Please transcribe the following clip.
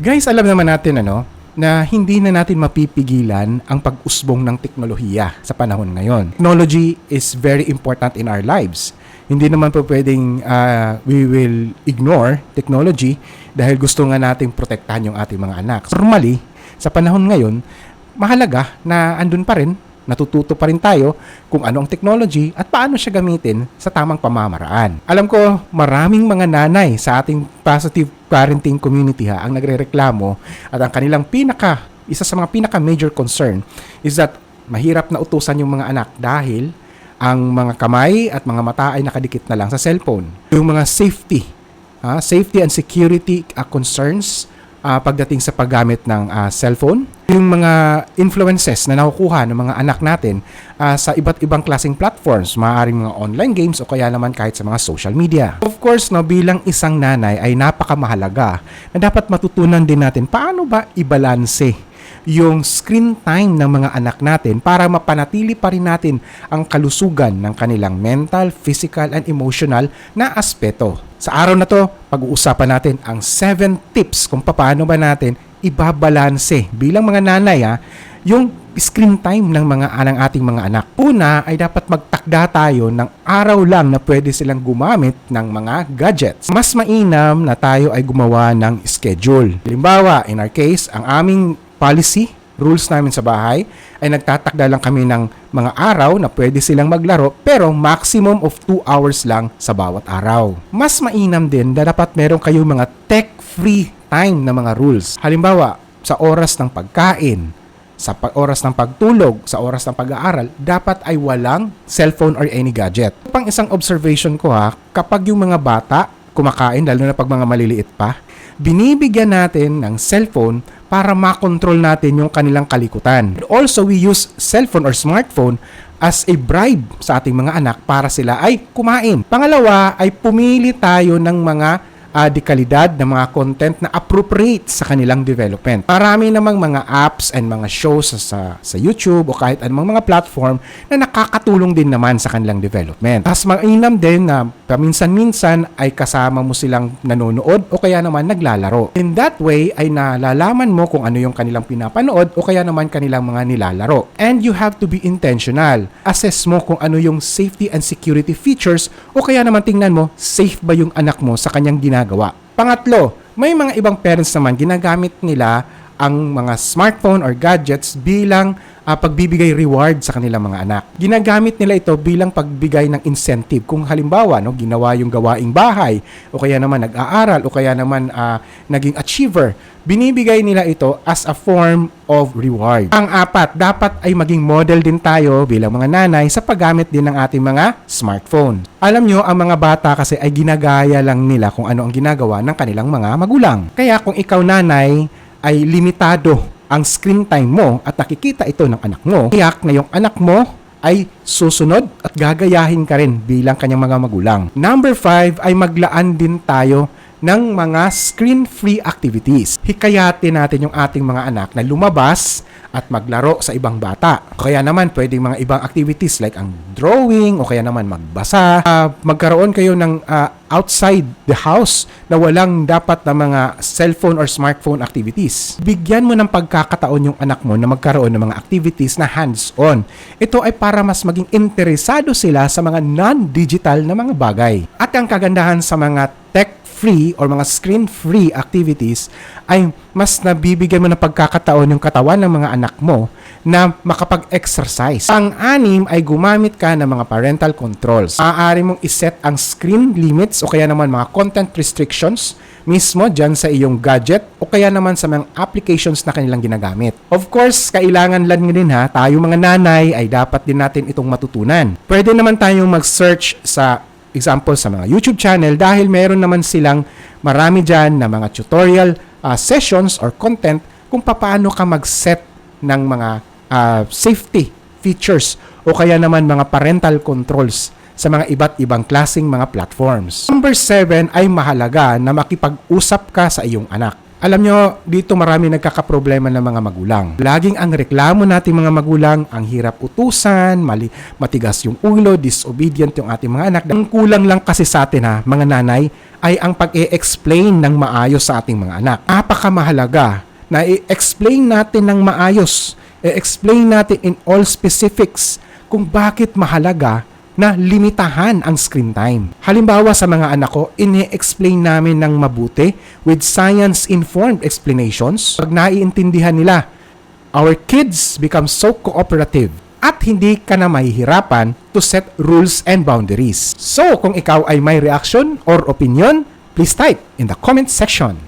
Guys, alam naman natin ano, na hindi na natin mapipigilan ang pag-usbong ng teknolohiya sa panahon ngayon. Technology is very important in our lives. Hindi naman po pwedeng ah, we will ignore technology dahil gusto nga nating protektahan yung ating mga anak. Normally, sa panahon ngayon, mahalaga na andun pa rin, natututo pa rin tayo kung ano ang technology at paano siya gamitin sa tamang pamamaraan. Alam ko, maraming mga nanay sa ating positive parenting community ha, ang nagrereklamo at ang kanilang pinaka, isa sa mga pinaka major concern is that mahirap na utusan yung mga anak dahil ang mga kamay at mga mata ay nakadikit na lang sa cellphone. Yung mga safety, ah, safety and security ah, concerns ah, pagdating sa paggamit ng ah, cellphone, yung mga influences na nakukuha ng mga anak natin ah, sa iba't ibang klaseng platforms, maaaring mga online games o kaya naman kahit sa mga social media. Of course, no, bilang isang nanay ay napakamahalaga na dapat matutunan din natin paano ba ibalanse yung screen time ng mga anak natin para mapanatili pa rin natin ang kalusugan ng kanilang mental, physical, and emotional na aspeto. Sa araw na to, pag-uusapan natin ang 7 tips kung paano ba natin ibabalanse bilang mga nanay ha, yung screen time ng mga ng ating mga anak. Una ay dapat magtakda tayo ng araw lang na pwede silang gumamit ng mga gadgets. Mas mainam na tayo ay gumawa ng schedule. Halimbawa, in our case, ang aming policy, rules namin sa bahay, ay nagtatakda lang kami ng mga araw na pwede silang maglaro pero maximum of 2 hours lang sa bawat araw. Mas mainam din na dapat meron kayong mga tech-free time na mga rules. Halimbawa, sa oras ng pagkain, sa pa- oras ng pagtulog, sa oras ng pag-aaral, dapat ay walang cellphone or any gadget. Pang isang observation ko ha, kapag yung mga bata kumakain, lalo na pag mga maliliit pa, binibigyan natin ng cellphone para makontrol natin yung kanilang kalikutan. Also, we use cellphone or smartphone as a bribe sa ating mga anak para sila ay kumain. Pangalawa ay pumili tayo ng mga ah, dekalidad na mga content na appropriate sa kanilang development. Marami namang mga apps and mga shows sa, sa, sa YouTube o kahit anumang mga platform na nakakatulong din naman sa kanilang development. Tapos mainam din na paminsan-minsan ay kasama mo silang nanonood o kaya naman naglalaro. In that way ay nalalaman mo kung ano yung kanilang pinapanood o kaya naman kanilang mga nilalaro. And you have to be intentional. Assess mo kung ano yung safety and security features o kaya naman tingnan mo safe ba yung anak mo sa kanyang ginagawa. Pangatlo, may mga ibang parents naman ginagamit nila ang mga smartphone or gadgets bilang ah, pagbibigay reward sa kanilang mga anak. Ginagamit nila ito bilang pagbigay ng incentive. Kung halimbawa, no, ginawa yung gawaing bahay o kaya naman nag-aaral o kaya naman ah, naging achiever, binibigay nila ito as a form of reward. Ang apat, dapat ay maging model din tayo bilang mga nanay sa paggamit din ng ating mga smartphone. Alam nyo, ang mga bata kasi ay ginagaya lang nila kung ano ang ginagawa ng kanilang mga magulang. Kaya kung ikaw nanay, ay limitado ang screen time mo at nakikita ito ng anak mo, tiyak na yung anak mo ay susunod at gagayahin ka rin bilang kanyang mga magulang. Number five ay maglaan din tayo ng mga screen-free activities. Hikayatin natin yung ating mga anak na lumabas at maglaro sa ibang bata. O Kaya naman pwedeng mga ibang activities like ang drawing o kaya naman magbasa. Ah, magkaroon kayo ng ah, outside the house na walang dapat na mga cellphone or smartphone activities. Bigyan mo ng pagkakataon yung anak mo na magkaroon ng mga activities na hands-on. Ito ay para mas maging interesado sila sa mga non-digital na mga bagay. At ang kagandahan sa mga tech-free or mga screen-free activities ay mas nabibigyan mo ng pagkakataon yung katawan ng mga anak mo na makapag-exercise. Ang anim ay gumamit ka ng mga parental controls. Maaari mong iset ang screen limits o kaya naman mga content restrictions mismo dyan sa iyong gadget o kaya naman sa mga applications na kanilang ginagamit. Of course, kailangan lang din ha, tayo mga nanay ay dapat din natin itong matutunan. Pwede naman tayong mag-search sa example sa mga YouTube channel dahil meron naman silang marami dyan na mga tutorial uh, sessions or content kung paano ka mag-set ng mga uh, safety features o kaya naman mga parental controls sa mga iba't ibang klasing mga platforms. Number 7 ay mahalaga na makipag-usap ka sa iyong anak. Alam nyo, dito marami nagkakaproblema ng mga magulang. Laging ang reklamo nating mga magulang, ang hirap utusan, mali, matigas yung ulo, disobedient yung ating mga anak. Ang kulang lang kasi sa atin ha, mga nanay, ay ang pag-e-explain ng maayos sa ating mga anak. Napakamahalaga na i-explain natin ng maayos, i-explain natin in all specifics kung bakit mahalaga na limitahan ang screen time. Halimbawa sa mga anak ko, ini-explain namin ng mabuti with science-informed explanations. Pag naiintindihan nila, our kids become so cooperative at hindi ka na mahihirapan to set rules and boundaries. So, kung ikaw ay may reaction or opinion, please type in the comment section.